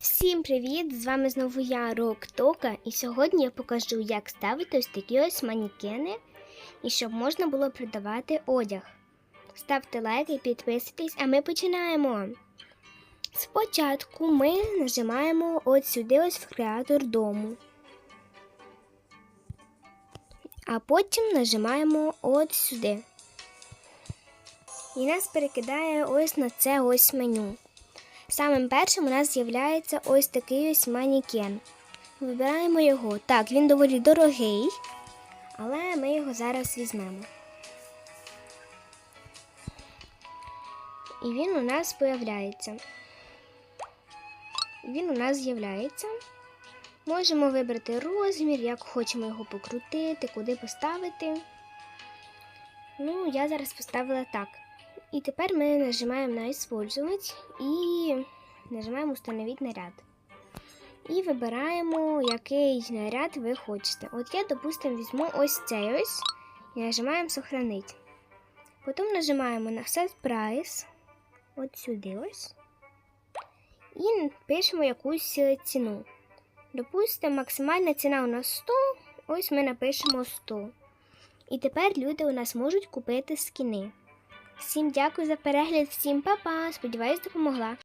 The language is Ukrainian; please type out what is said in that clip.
Всім привіт! З вами знову я Рок Тока, і сьогодні я покажу, як ставити ось такі ось манікени, і щоб можна було продавати одяг. Ставте лайк і підписуйтесь, а ми починаємо. Спочатку ми нажимаємо от сюди ось в креатор дому. А потім нажимаємо от сюди. І нас перекидає ось на це ось меню. Самим першим у нас з'являється ось такий ось манікен. Вибираємо його. Так, він доволі дорогий, але ми його зараз візьмемо. І він у нас появляється. Він у нас з'являється. Можемо вибрати розмір, як хочемо його покрутити, куди поставити. Ну, я зараз поставила так. І тепер ми нажимаємо на «Использовать» і нажимаємо «Установить наряд». І вибираємо, який наряд ви хочете. От я, допустимо, візьму ось цей ось і нажимаємо «Сохранить». Потім нажимаємо на «Set Price», от сюди ось. І пишемо якусь ціну. Допустимо, максимальна ціна у нас 100, ось ми напишемо 100. І тепер люди у нас можуть купити скіни. Всім дякую за перегляд, всім па-па, сподіваюсь, допомогла.